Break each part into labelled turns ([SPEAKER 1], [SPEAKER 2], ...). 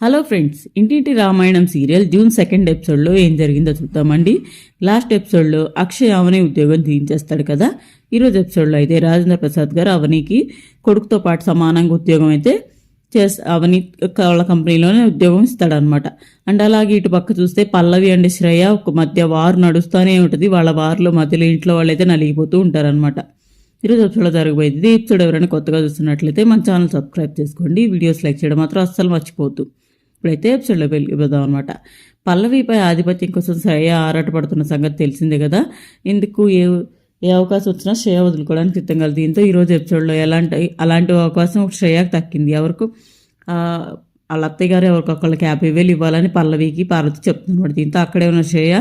[SPEAKER 1] Hello friends ఇంటింటి Ramayanam serial June second ఎపిసోడ్లో ఏం జరిగిందో చూద్దామండి. లాస్ట్ ఎపిసోడ్లో అక్షయ్ అవని ఉద్యోగం తీయించేస్తాడు కదా. ఈరోజు ఎపిసోడ్లో అయితే రాజేంద్ర ప్రసాద్ గారు అవనికి కొడుకుతో పాటు సమానంగా ఉద్యోగం అయితే చేస్ అవని వాళ్ళ కంపెనీలోనే ఉద్యోగం ఇస్తాడనమాట అండ్ అలాగే ఇటు పక్క చూస్తే పల్లవి అండ్ శ్రేయ ఒక మధ్య వారు నడుస్తూనే ఉంటుంది. వాళ్ళ వారిలో మధ్యలో ఇంట్లో వాళ్ళైతే నలిగిపోతూ ఉంటారనమాట ఈరోజు ఎపిసోడ్ జరగబోయేది ఎపిసోడ్ ఎవరైనా కొత్తగా చూస్తున్నట్లయితే మన ఛానల్ సబ్స్క్రైబ్ చేసుకోండి. వీడియోస్ లైక్ చేయడం మాత్రం అస్సలు మర్చిపోతుంది ఇప్పుడైతే ఎపిసోడ్లో వెళ్ళిపోదాం అనమాట పల్లవిపై ఆధిపత్యం కోసం శ్రేయ ఆరాటపడుతున్న సంగతి తెలిసిందే కదా? ఇందుకు ఏ ఏ అవకాశం వచ్చినా శ్రేయ వదులుకోవడానికి సిద్ధంగా దీంతో ఈరోజు ఎపిసోడ్లో ఎలాంటి అలాంటి అవకాశం శ్రేయకు తక్కింది ఎవరికి వాళ్ళ అత్తయ్య గారు ఎవరికొకళ్ళకి యాభై వేలు ఇవ్వాలని పల్లవికి పార్వతి చెప్తున్నమాట. దీంతో అక్కడే ఉన్న శ్రేయ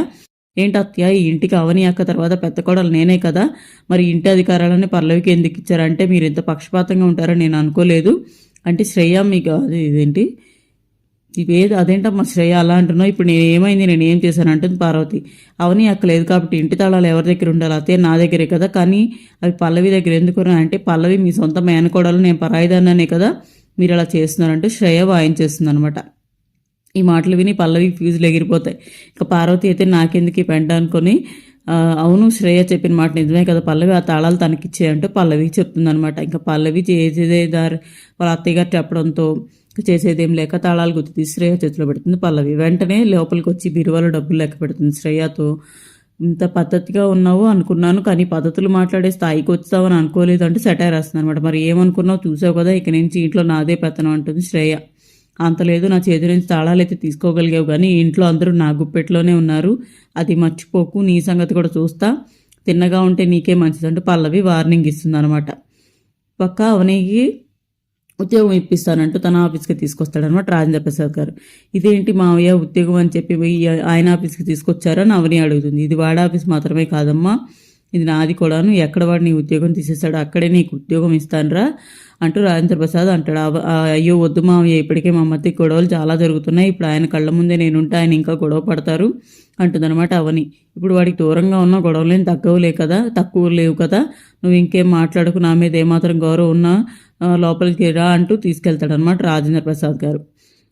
[SPEAKER 1] ఏంటి అత్తయ్య ఈ ఇంటికి అవని అక్క తర్వాత పెద్ద కోడలు నేనే కదా? మరి ఇంటి అధికారాలని పల్లవికి ఎందుకు ఇచ్చారంటే మీరు ఇంత పక్షపాతంగా ఉంటారని నేను అనుకోలేదు. అంటే శ్రేయ మీకు అది ఇదేంటి? ఇవేది అదేంటమ్మా శ్రేయ అలా అంటున్నావు? ఇప్పుడు నేను ఏమైంది? నేను ఏం చేశాను? అంటుంది పార్వతి. అవని అక్కలేదు కాబట్టి ఇంటి తాళాలు ఎవరి దగ్గర ఉండాలి? అతే నా దగ్గరే కదా. కానీ అవి పల్లవి దగ్గర ఎందుకు అంటే పల్లవి మీ సొంత మేనకోడలు నేను పరాయిదాన్నే కదా. మీరు అలా చేస్తున్నారంటే శ్రేయ వాయించేస్తుంది అనమాట ఈ మాటలు విని పల్లవి ఫ్యూజులు ఎగిరిపోతాయి. ఇంకా పార్వతి అయితే నాకెందుకు ఈ పెంట అనుకొని అవును శ్రేయ చెప్పిన మాట నిజమే కదా పల్లవి ఆ తాళాలు తనకిచ్చేయంటే పల్లవి చెప్తుంది అనమాట ఇంకా పల్లవి చేసేదే దారి వాళ్ళ అత్తయ్య గారు చెప్పడంతో చేసేదేం లేక తాళాలు గుర్తు తీసి శ్రేయ చేతిలో పెడుతుంది పల్లవి. వెంటనే లోపలికి వచ్చి బీరువాలో డబ్బులు లెక్క పెడుతుంది. శ్రేయతో ఇంత పద్ధతిగా ఉన్నావు అనుకున్నాను కానీ పద్ధతులు మాట్లాడే స్థాయికి వచ్చావని అనుకోలేదు అంటే సెటైర్ వస్తుంది అనమాట మరి ఏమనుకున్నావు? చూసావు కదా ఇక నుంచి ఇంట్లో నాదే పెత్తనం అంటుంది శ్రేయ. అంత లేదు నా చేతి నుంచి తాళాలు అయితే తీసుకోగలిగావు కానీ ఇంట్లో అందరూ నా గుప్పెట్లోనే ఉన్నారు. అది మర్చిపోకు నీ సంగతి కూడా చూస్తా. తిన్నగా ఉంటే నీకే మంచిది అంటూ పల్లవి వార్నింగ్ ఇస్తుంది అనమాట పక్క అవనికి ఉద్యోగం ఇప్పిస్తానంటూ తన ఆఫీస్కి తీసుకొస్తాడనమాట రాజేంద్ర ప్రసాద్ గారు. ఇదేంటి మావయ్య ఉద్యోగం అని చెప్పి పోయి ఆయన ఆఫీస్కి తీసుకొచ్చారని అవని అడుగుతుంది. ఇది వాడ ఆఫీస్ మాత్రమే కాదమ్మా. ఇది నాది కూడాను. ఎక్కడ వాడు నీ ఉద్యోగం తీసేస్తాడు అక్కడే నీకు ఉద్యోగం ఇస్తానురా. అంటూ రాజేంద్ర ప్రసాద్ అంటాడు అయ్యో వద్దు మామయ్య ఇప్పటికే మా మధ్య గొడవలు చాలా జరుగుతున్నాయి. ఇప్పుడు ఆయన కళ్ళ ముందే నేనుంటే ఆయన ఇంకా గొడవ పడతారు అంటుందన్నమాట అవని. ఇప్పుడు వాడికి దూరంగా ఉన్న గొడవలేం తగ్గవులే కదా తక్కువ లేవు కదా. నువ్వు ఇంకేం మాట్లాడకు నా మీద ఏమాత్రం గౌరవం ఉన్నా లోపలికి రా అంటూ తీసుకెళ్తాడనమాట రాజేంద్ర ప్రసాద్ గారు.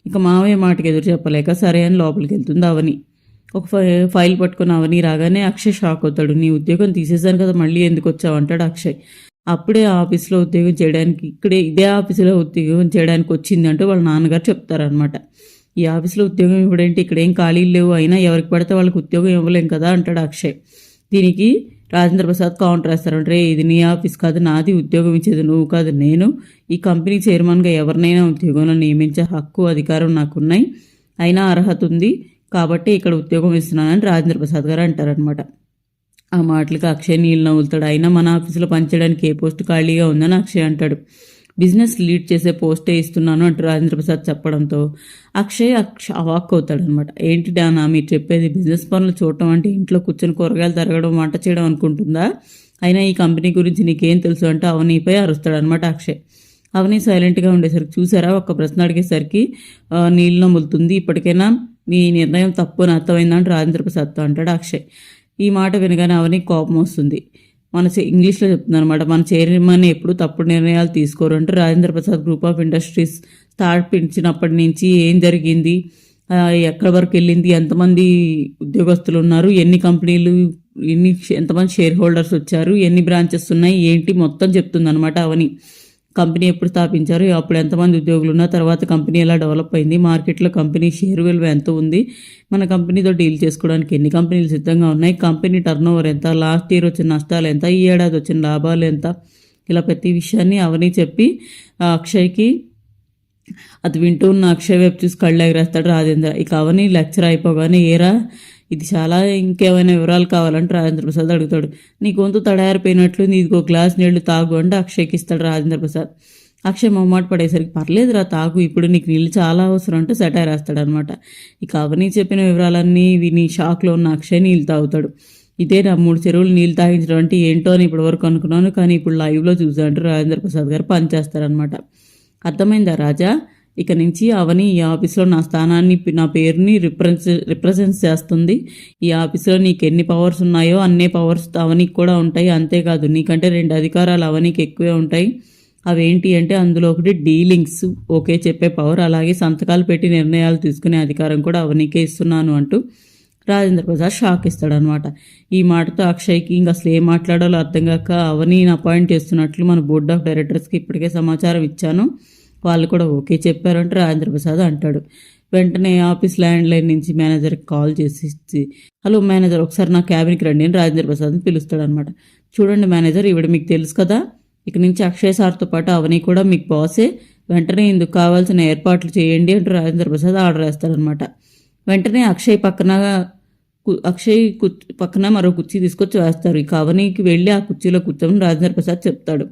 [SPEAKER 1] ఇక మామయ్య మాటకి ఎదురు చెప్పలేక సరే అని లోపలికి వెళ్తుంది అవని. ఒక ఫై- ఫైల్ పట్టుకుని అవని రాగానే అక్షయ్ షాక్ అవుతాడు నీ ఉద్యోగం తీసేశాను కదా మళ్ళీ ఎందుకు వచ్చావు? అంటాడు అక్షయ్. అప్పుడే ఆ ఆఫీస్లో ఉద్యోగం చేయడానికి ఇక్కడే ఇదే ఆఫీసులో ఉద్యోగం చేయడానికి వచ్చిందంటూ వాళ్ళ నాన్నగారు చెప్తారనమాట ఈ ఆఫీస్లో ఉద్యోగం ఇవ్వడేంటి ఇక్కడ ఏం ఖాళీలు లేవు అయినా ఎవరికి పడితే వాళ్ళకి ఉద్యోగం ఇవ్వలేం కదా అంటాడు అక్షయ్. దీనికి రాజేంద్ర ప్రసాద్ కౌంటర్ వేస్తారంటే రే ఇది నీ ఆఫీస్ కాదు నాది ఉద్యోగం ఇచ్చేది నువ్వు కాదు నేను ఈ కంపెనీ చైర్మన్గా ఎవరినైనా ఉద్యోగంలో నియమించే హక్కు అధికారం నాకున్నాయి అయినా అర్హత ఉంది కాబట్టి ఇక్కడ ఉద్యోగం ఇస్తున్నానని రాజేంద్ర ప్రసాద్ గారు అంటారనమాట ఆ మాటలకు అక్షయ్ నీళ్ళు నవ్వులుతాడు అయినా మన ఆఫీసులో పనిచేయడానికి ఏ పోస్ట్ ఖాళీగా ఉందని అక్షయ్ అంటాడు. బిజినెస్ లీడ్ చేసే పోస్టే ఇస్తున్నాను అంటూ రాజేంద్ర ప్రసాద్ చెప్పడంతో. అక్షయ్ అక్ష అవాక్ అవుతాడు అనమాట ఏంటి డానా మీరు చెప్పేది బిజినెస్ పనులు చూడటం అంటే ఇంట్లో కూర్చొని కూరగాయలు తరగడం వంట చేయడం అనుకుంటుందా? అయినా ఈ కంపెనీ గురించి నీకేం తెలుసు అంటే అవనీపై అరుస్తాడు అనమాట అక్షయ్. అవని సైలెంట్గా ఉండేసరికి చూసారా? ఒక ప్రశ్న అడిగేసరికి నీళ్ళు నమ్ములుతుంది ఇప్పటికైనా మీ నిర్ణయం తప్పు అని అర్థమైందంటే రాజేంద్ర ప్రసాద్తో అంటాడు అక్షయ్. ఈ మాట వినగానే అవని కోపం వస్తుంది. మన చే- ఇంగ్లీష్లో చెప్తుందనమాట మన చైర్మన్ ఎప్పుడు తప్పుడు నిర్ణయాలు తీసుకోరు అంటే Rajendra Prasad group of industries స్థాపించినప్పటి నుంచి ఏం జరిగింది? ఎక్కడ ఎక్కడి వరకు వెళ్ళింది? ఎంతమంది ఉద్యోగస్తులు ఉన్నారు? ఎన్ని కంపెనీలు ఎన్ని ఎంతమంది షేర్ హోల్డర్స్ వచ్చారు? ఎన్ని బ్రాంచెస్ ఉన్నాయి? ఏంటి? మొత్తం చెప్తుంది అనమాట అవని. కంపెనీ ఎప్పుడు స్థాపించారు? అప్పుడు ఎంతమంది ఉద్యోగులు ఉన్నా తర్వాత కంపెనీ ఎలా డెవలప్ అయింది? మార్కెట్లో కంపెనీ షేర్ విలువ ఎంత ఉంది? మన కంపెనీతో డీల్ చేసుకోవడానికి ఎన్ని కంపెనీలు సిద్ధంగా ఉన్నాయి? కంపెనీ టర్న్ ఓవర్ ఎంత? లాస్ట్ ఇయర్ వచ్చిన నష్టాలు ఎంత? ఈ ఏడాది వచ్చిన లాభాలు ఎంత? ఇలా ప్రతి విషయాన్ని అవని చెప్పి ఆ అక్షయ్కి అది వింటూ ఉన్న అక్షయ్ వైపు చూసి కళ్ళు ఎగరేస్తాడు రాజేంద్ర. ఇక అవని లెక్చర్ అయిపోగానే ఏరా ఇది చాలా ఇంకేమైనా వివరాలు కావాలంటే రాజేంద్ర ప్రసాద్ అడుగుతాడు. నీ గొంతు తడారిపోయినట్లు నీకు ఒక గ్లాస్ నీళ్ళు తాగు అంటే అక్షయ్కి ఇస్తాడు రాజేంద్ర ప్రసాద్. అక్షయ్ మొమ్మాట పడేసరికి పర్లేదురా తాగు ఇప్పుడు నీకు నీళ్ళు చాలా అవసరం అంటే సెటైర్ వేస్తాడనమాట. ఇక అవని చెప్పిన వివరాలన్నీ విని షాక్లో ఉన్న అక్షయ్ నీళ్ళు తాగుతాడు. ఇదే నా మూడు చెరువులు నీళ్ళు తాగించడం అంటే ఏంటో అని ఇప్పటి వరకు అనుకున్నాను కానీ ఇప్పుడు లైవ్లో చూసాంటూ రాజేంద్ర ప్రసాద్ గారు పనిచేస్తారనమాట. అర్థమైందా రాజా? ఇక నుంచి అవని ఈ ఆఫీస్లో నా స్థానాన్ని నా పేరుని రిప్రజెంట్ రిప్రజెంట్ చేస్తుంది. ఈ ఆఫీస్లో నీకు ఎన్ని పవర్స్ ఉన్నాయో అన్నే పవర్స్ అవనికి కూడా ఉంటాయి. అంతేకాదు నీకంటే రెండు అధికారాలు అవనికి ఎక్కువే ఉంటాయి. అవేంటి అంటే అందులో ఒకటి డీలింగ్స్ ఓకే చెప్పే పవర్ అలాగే సంతకాలు పెట్టి నిర్ణయాలు తీసుకునే అధికారం కూడా అవనీకే ఇస్తున్నాను అంటూ రాజేంద్ర ప్రసాద్ షాక్ ఇస్తాడనమాట ఈ మాటతో అక్షయ్కి ఇంకా అసలు ఏం మాట్లాడాలో అర్థం కాక అవనీని అపాయింట్ చేస్తున్నట్లు మన బోర్డ్ ఆఫ్ డైరెక్టర్స్కి ఇప్పటికే సమాచారం ఇచ్చాను. వాళ్ళు కూడా ఓకే చెప్పారంటే రాజేంద్ర ప్రసాద్ అంటాడు. వెంటనే ఆఫీస్ ల్యాండ్ లైన్ నుంచి మేనేజర్కి కాల్ చేసి ఇచ్చి, హలో మేనేజర్ ఒకసారి నా క్యాబిన్కి రండి అని రాజేంద్ర ప్రసాద్ని పిలుస్తాడు అనమాట చూడండి మేనేజర్ ఈవిడ మీకు తెలుసు కదా ఇక నుంచి అక్షయ్ సార్తో పాటు అవని కూడా మీకు బాసే వెంటనే ఇందుకు కావాల్సిన ఏర్పాట్లు చేయండి అంటూ రాజేంద్ర ప్రసాద్ ఆర్డర్ వేస్తాడనమాట వెంటనే అక్షయ్ పక్కన కు- అక్షయ్ కుర్చీ పక్కన మరో కుర్చీ తీసుకొచ్చి వేస్తారు. ఇక అవనికి వెళ్ళి ఆ కుర్చీలో కూర్చోమని రాజేంద్ర ప్రసాద్ చెప్తాడు.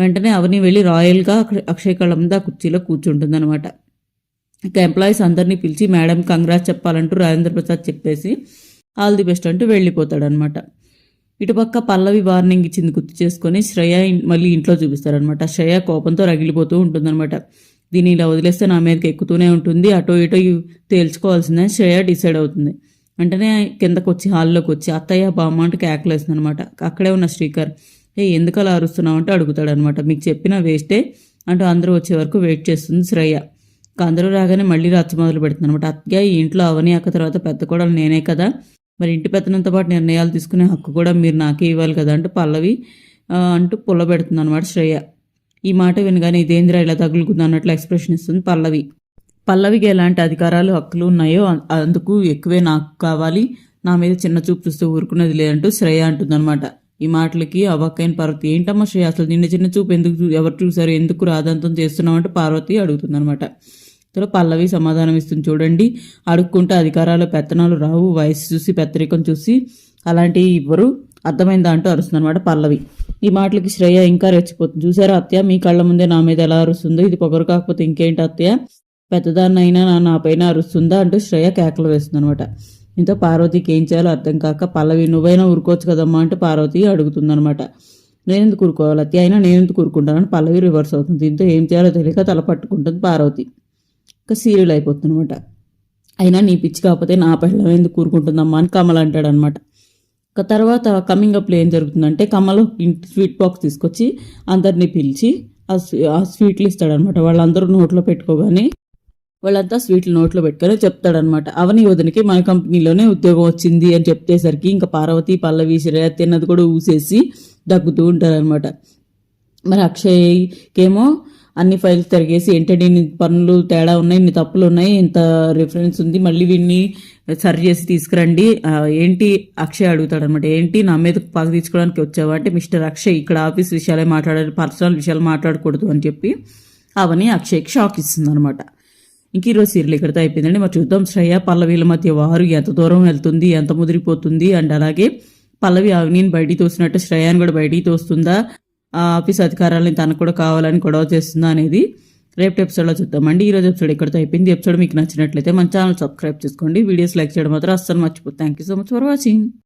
[SPEAKER 1] వెంటనే అవని వెళ్ళి రాయల్గా అక్ష- అక్షయ్ కుర్చీలో కూర్చుంటుందన్నమాట. ఇక ఎంప్లాయీస్ అందరినీ పిలిచి మేడం కంగ్రాస్ చెప్పాలంటూ రాజేంద్ర ప్రసాద్ చెప్పేసి ఆల్ ది బెస్ట్ అంటూ వెళ్ళిపోతాడనమాట ఇటుపక్క పల్లవి వార్నింగ్ ఇచ్చింది గుర్తు చేసుకొని శ్రేయ మళ్ళీ ఇంట్లో చూపిస్తారనమాట శ్రేయ కోపంతో రగిలిపోతూ ఉంటుందన్నమాట. దీన్ని ఇలా వదిలేస్తే నా మీదకి ఎక్కుతూనే ఉంటుంది. అటో ఇటో తేల్చుకోవాల్సిందని శ్రేయ డిసైడ్ అవుతుంది. వెంటనే కిందకు వచ్చి హాల్లోకి వచ్చి అత్తయ్య బామ్మ అంటూ కేకలేస్తుంది అనమాట అక్కడే ఉన్న శ్రీకర్ ఏ ఎందుకు అలా అరుస్తున్నావు అంటే అడుగుతాడు అనమాట మీకు చెప్పిన వేస్టే అంటూ అందరూ వచ్చే వరకు వెయిట్ చేస్తుంది శ్రేయ. అందరూ రాగానే మళ్ళీ రచ్చ మొదలు పెడుతుంది అనమాట అత్తగా ఈ ఇంట్లో అవని అక్క తర్వాత పెద్ద కూడా నేనే కదా. మరి ఇంటి పెత్తనంతో పాటు నిర్ణయాలు తీసుకునే హక్కు కూడా మీరు నాకే ఇవ్వాలి కదా అంటూ పల్లవి అంటూ పుల్ల పెడుతుంది అనమాట శ్రేయ. ఈ మాట వినగానే ఇదేంద్ర ఇలా తగులుకుంది అన్నట్లు ఎక్స్ప్రెషన్ ఇస్తుంది పల్లవి. పల్లవికి ఎలాంటి అధికారాలు హక్కులు ఉన్నాయో అందుకు ఎక్కువే నాకు కావాలి. నా మీద చిన్న చూపు చూస్తూ ఊరుకునేది లేదంటూ శ్రేయ అంటుందన్నమాట ఈ మాటలకి అవక్కైన పార్వతి ఏంటమ్మా శ్రేయ అసలు నిన్న చిన్న చూపు ఎందుకు చూ- ఎవరు చూసారు ఎందుకు రాదంతం చేస్తున్నావు? అంటే పార్వతి అడుగుతుందనమాట ఇంతలో పల్లవి సమాధానం ఇస్తుంది. చూడండి అడుక్కుంటే అధికారాలు పెత్తనాలు రావు. వయసు చూసి పెత్తరికం చూసి అలాంటివి ఇవ్వరు. అర్థమైందా అంటూ అరుస్తుందన్నమాట పల్లవి. ఈ మాటలకి శ్రేయ ఇంకా రెచ్చిపోతుంది. చూసారా అత్య మీ కళ్ళ ముందే నా మీద ఎలా అరుస్తుందో? ఇది పొగరు కాకపోతే ఇంకేంటి అత్య పెద్దదాన్నైనా నా నాపైన అరుస్తుందా? అంటూ శ్రేయ కేకలు వేస్తుంది అనమాట ఇంత పార్వతికి ఏం చేయాలో అర్థం కాక పల్లవి నువ్వైనా ఊరుకోవచ్చు కదమ్మా అంటే పార్వతి అడుగుతుందనమాట నేను ఎందుకు ఊరుకోవాలి అతి అయినా నేను ఎందుకు ఊరుకుంటానని పల్లవి రివర్స్ అవుతుంది. దీంతో ఏం చేయాలో తెలియక తల పట్టుకుంటుంది పార్వతి. ఇంకా సీరియల్ అయిపోతుంది అనమాట అయినా నీ పిచ్చి కాకపోతే నా పెళ్ళం ఎందుకు కూరుకుంటుందమ్మా అని కమల్ అంటాడనమాట ఇక తర్వాత కమింగ్ అప్లో ఏం జరుగుతుందంటే కమల్ ఇంటి స్వీట్ బాక్స్ తీసుకొచ్చి అందరినీ పిలిచి ఆ స్వీ- ఆ స్వీట్లు ఇస్తాడనమాట వాళ్ళందరూ నోట్లో పెట్టుకోగానే వాళ్ళంతా స్వీట్లు నోట్లో పెట్టుకొని చెప్తాడనమాట అవని వదినకి మన కంపెనీలోనే ఉద్యోగం వచ్చింది అని చెప్తేసరికి ఇంకా పార్వతి పల్లవి శ్రేయ తిన్నది కూడా ఊసేసి దగ్గుతూ ఉంటారనమాట మరి అక్షయ్కేమో అన్ని ఫైల్స్ తిరిగేసి ఏంటంటే ఇన్ని పనులు తేడా ఉన్నాయి ఇన్ని తప్పులు ఉన్నాయి ఇంత రిఫరెన్స్ ఉంది మళ్ళీ వీడిని సరి చేసి తీసుకురండి. ఏంటి అక్షయ్ అడుగుతాడు అనమాట ఏంటి నా మీద పాక తీసుకోవడానికి వచ్చావా అంటే మిస్టర్ అక్షయ్ ఇక్కడ ఆఫీస్ విషయాలే మాట్లాడాలి పర్సనల్ విషయాలు మాట్లాడకూడదు అని చెప్పి అవని అక్షయ్కి షాక్ ఇస్తుంది అనమాట ఇంక ఈరోజు సీరియల్ ఇక్కడితో అయిపోయిందండి. మరి చూద్దాం. శ్రేయ పల్లవిల మధ్య వారు ఎంత దూరం వెళ్తుంది ఎంత ముదిరిపోతుంది అండ్ అలాగే పల్లవి అవనీని బయటికి తోసినట్టు శ్రేయాని కూడా బయటికి తోస్తుందా? ఆ ఆఫీస్ అధికారాలని తనకు కూడా కావాలని గొడవ చేస్తుందా అనేది రేపు ఎపిసోడ్లో చూద్దామండి. ఈ రోజు ఎపిసోడ్ ఇక్కడితో అయిపోయింది. ఎపిసోడ్ మీకు నచ్చినట్లయితే మన ఛానల్ సబ్స్క్రైబ్ చేసుకోండి. వీడియోస్ లైక్ చేయడం మాత్రం అస్సలు మర్చిపోతుంది thank you so much for watching